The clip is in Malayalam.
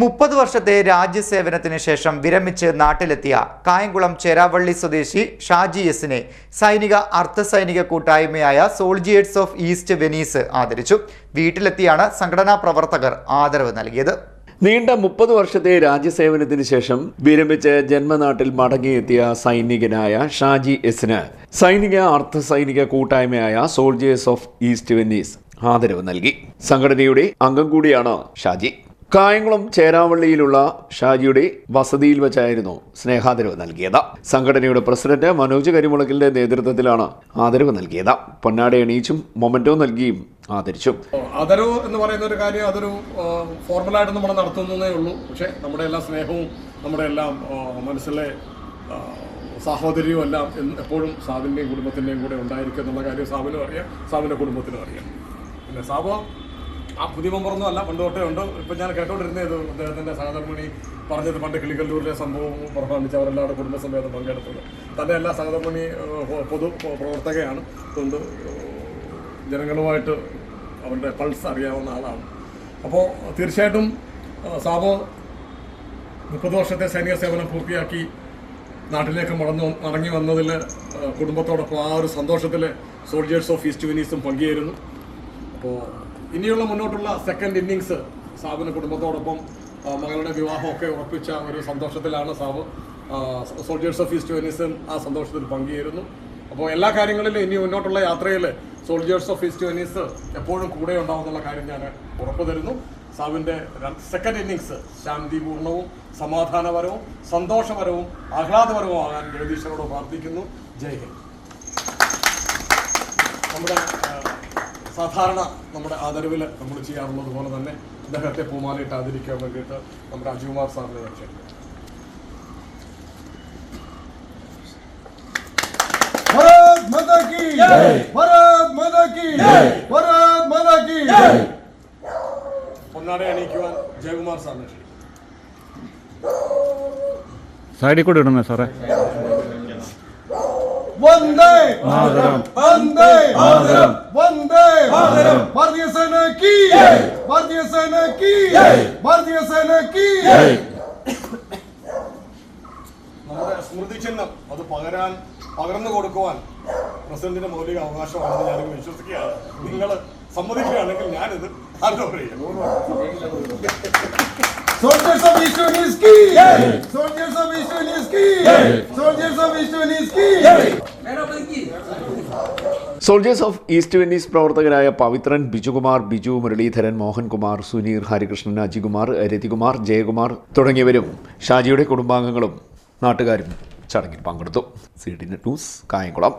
മുപ്പത് വർഷത്തെ രാജ്യസേവനത്തിന് ശേഷം വിരമിച്ച് നാട്ടിലെത്തിയ കായംകുളം ചേരാവള്ളി സ്വദേശി ഷാജി എസിനെ സൈനിക അർദ്ധ സൈനിക കൂട്ടായ്മയായ സോൾജിയേഴ്സ് ഓഫ് ഈസ്റ്റ് വെനീസ് ആദരിച്ചു. വീട്ടിലെത്തിയാണ് സംഘടനാ പ്രവർത്തകർ ആദരവ് നൽകിയത്. നീണ്ട മുപ്പത് വർഷത്തെ രാജ്യസേവനത്തിന് ശേഷം വിരമിച്ച് ജന്മനാട്ടിൽ മടങ്ങിയെത്തിയ സൈനികനായ ഷാജി എസിന് സൈനിക അർദ്ധ സൈനിക കൂട്ടായ്മയായ സോൾജിയേഴ്സ് ഓഫ് ഈസ്റ്റ് വെനീസ് ആദരവ് നൽകി. സംഘടനയുടെ അംഗം കൂടിയാണ് ഷാജി. കായംകുളം ചേരാവള്ളിയിലുള്ള ഷാജിയുടെ വസതിയിൽ വെച്ചായിരുന്നു സ്നേഹാദരവ് നൽകിയത്. സംഘടനയുടെ പ്രസിഡന്റ് മനോജ് കരിമുളകിന്റെ നേതൃത്വത്തിലാണ് ആദരവ് നൽകിയത്. പൊന്നാടെ എണീച്ചും മൊമെന്റോ നൽകിയും ആദരിച്ചു. ആദരവ് എന്ന് പറയുന്ന ഒരു കാര്യം അതൊരു ഫോർമലായിട്ട് നമ്മൾ നടത്തുന്നതേ ഉള്ളൂ. പക്ഷേ നമ്മുടെ എല്ലാ സ്നേഹവും നമ്മുടെ എല്ലാം മനസ്സിലെ സാഹോദര്യവും എല്ലാം എപ്പോഴും സാബിന്റെയും കുടുംബത്തിന്റെയും കൂടെ ഉണ്ടായിരിക്കും എന്നുള്ള കാര്യം സാബിനും അറിയാം സാബിന്റെ കുടുംബത്തിനും അറിയാം. പിന്നെ സാബ്? ആ പുതിയ മെമ്പറൊന്നും അല്ല പണ്ട് തൊട്ടേ ഉണ്ട്. ഇപ്പം ഞാൻ കേട്ടോണ്ടിരുന്നത് അദ്ദേഹത്തിന്റെ സഹധർമ്മിണി പറഞ്ഞത് പണ്ട് കിളിക്കല്ലൂരിലെ സംഭവം പ്രഭാവിച്ച് അവരെല്ലാവരുടെ കുടുംബസമേതം പങ്കെടുത്തത്. തന്റെ എല്ലാ സഹധർമ്മിണി പൊതു പ്രവർത്തകയാണ്. അതുകൊണ്ട് ജനങ്ങളുമായിട്ട് അവരുടെ പൾസ് അറിയാവുന്ന ആളാണ്. അപ്പോൾ തീർച്ചയായിട്ടും സാബോ മുപ്പത് വർഷത്തെ സൈനിക സേവനം പൂർത്തിയാക്കി നാട്ടിലേക്ക് മടന്നു മടങ്ങി വന്നതിൽ കുടുംബത്തോടൊപ്പം ആ ഒരു സന്തോഷത്തിൽ സോൾജേഴ്സ് ഓഫ് ഈസ്റ്റ് വിനീസും പങ്കുചേരുന്നു. അപ്പോൾ ഇനിയുള്ള മുന്നോട്ടുള്ള സെക്കൻഡ് ഇന്നിങ്സ് സാബിന് കുടുംബത്തോടൊപ്പം മകളുടെ വിവാഹമൊക്കെ ഉറപ്പിച്ച ഒരു സന്തോഷത്തിലാണ് സാബ്. സോൾജേഴ്സ് ഓഫ് ഈസ്റ്റ് വെനീസും ആ സന്തോഷത്തിൽ പങ്കുചേരുന്നു. അപ്പോൾ എല്ലാ കാര്യങ്ങളിലും ഇനി മുന്നോട്ടുള്ള യാത്രയിൽ സോൾജേഴ്സ് ഓഫ് ഈസ്റ്റ് വെനീസ് എപ്പോഴും കൂടെ ഉണ്ടാവുന്നുള്ള കാര്യം ഞാൻ ഉറപ്പു തരുന്നു. സാബിന്റെ സെക്കൻഡ് ഇന്നിങ്സ് ശാന്തിപൂർണവും സമാധാനപരവും സന്തോഷപരവും ആഹ്ലാദപരവും ആകാൻ ജഗദീശ്വരോട് പ്രാർത്ഥിക്കുന്നു. ജയ് ഹിന്ദ്. നമ്മുടെ സാധാരണ നമ്മുടെ ആദരവിൽ നമ്മൾ ചെയ്യാറുള്ളത് പോലെ തന്നെ അദ്ദേഹത്തെ പൂമാലയിട്ട് ആദരിക്കാൻ വേണ്ടിയിട്ട് നമ്മുടെ അജുകുമാർ സാറിന്റെ ചർച്ച ജയകുമാർ സാറിനെ സൈഡിൽ കൂടെ സാറേ. വന്ദേ മാതരം വന്ദേ മാതരം വന്ദേ മാതരം ഭാരതീയ സേന ജയ്. ഭാരതീയ സേന ജയ്. ഭാരതീയ സേന ജയ്. നമ്മുടെ സ്മൃതി ചിഹ്നം അത് പകരാൻ പകർന്നു കൊടുക്കുവാൻ പ്രസിഡന്റിന്റെ മൗലിക അവകാശമാണെന്ന് ഞാൻ വിശ്വസിക്കുകയാണ്. നിങ്ങൾ സമ്മതിക്കുകയാണെങ്കിൽ ഞാനിത് ആരോപണം ചെയ്യാം. Soldiers of Israel is key! Soldiers of Israel is key! Soldiers of East Venice की സോൾജേഴ്സ് ഓഫ് ഈസ്റ്റ് വെന്നീസ് പ്രവർത്തകരായ പവിത്രൻ ബിജുകുമാർ ബിജു മുരളീധരൻ മോഹൻകുമാർ സുനീർ ഹരികൃഷ്ണൻ അജികുമാർ രതികുമാർ ജയകുമാർ തുടങ്ങിയവരും ഷാജിയുടെ കുടുംബാംഗങ്ങളും നാട്ടുകാരും ചടങ്ങിൽ പങ്കെടുത്തു. C D news Kayamkulam.